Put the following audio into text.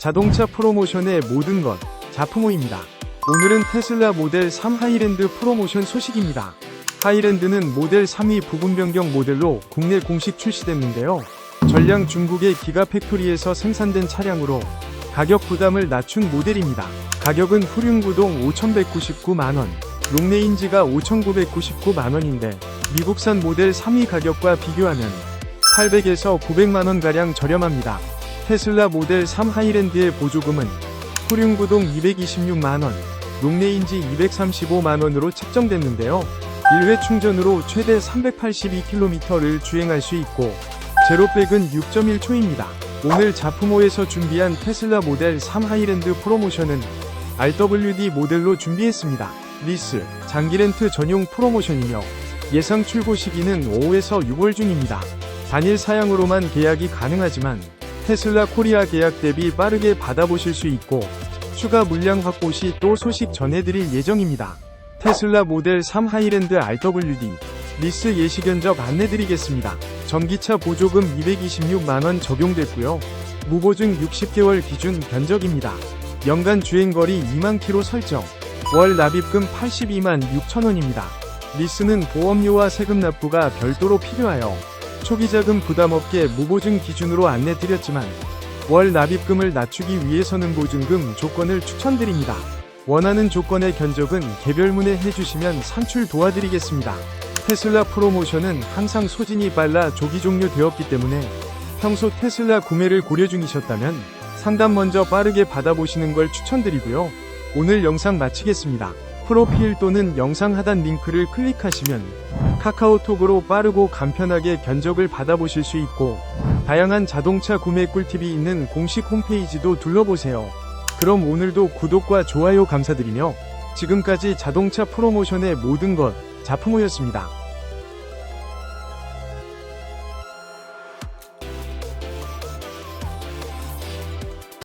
자동차 프로모션의 모든 것, 자프모입니다. 오늘은 테슬라 모델 3 하이랜드 프로모션 소식입니다. 하이랜드는 모델 3이 부분 변경 모델로 국내 공식 출시됐는데요. 전량 중국의 기가 팩토리에서 생산된 차량으로 가격 부담을 낮춘 모델입니다. 가격은 후륜구동 5,199만원, 롱레인지가 5,999만원인데 미국산 모델 3위 가격과 비교하면 800에서 900만원가량 저렴합니다. 테슬라 모델 3 하이랜드의 보조금은 후륜구동 226만원, 롱레인지 235만원으로 책정됐는데요. 1회 충전으로 최대 382km를 주행할 수 있고 제로백은 6.1초입니다. 오늘 자프모에서 준비한 테슬라 모델 3 하이랜드 프로모션은 RWD 모델로 준비했습니다. 리스, 장기 렌트 전용 프로모션이며 예상 출고 시기는 5에서 6월 중입니다. 단일 사양으로만 계약이 가능하지만 테슬라 코리아 계약 대비 빠르게 받아보실 수 있고 추가 물량 확보 시 또 소식 전해드릴 예정입니다. 테슬라 모델 3 하이랜드 RWD 리스 예시 견적 안내드리겠습니다. 전기차 보조금 226만원 적용됐고요. 무보증 60개월 기준 견적입니다. 연간 주행거리 2만 킬로 설정. 월 납입금 82만 6천원입니다. 리스는 보험료와 세금 납부가 별도로 필요하여 초기 자금 부담 없게 무보증 기준으로 안내드렸지만 월 납입금을 낮추기 위해서는 보증금 조건을 추천드립니다. 원하는 조건의 견적은 개별 문의해 주시면 산출 도와드리겠습니다. 테슬라 프로모션은 항상 소진이 빨라 조기 종료되었기 때문에 평소 테슬라 구매를 고려 중이셨다면 상담 먼저 빠르게 받아보시는 걸 추천드리고요. 오늘 영상 마치겠습니다. 프로필 또는 영상 하단 링크를 클릭하시면 카카오톡으로 빠르고 간편하게 견적을 받아보실 수 있고 다양한 자동차 구매 꿀팁이 있는 공식 홈페이지도 둘러보세요. 그럼 오늘도 구독과 좋아요 감사드리며 지금까지 자동차 프로모션의 모든 것 자프모였습니다.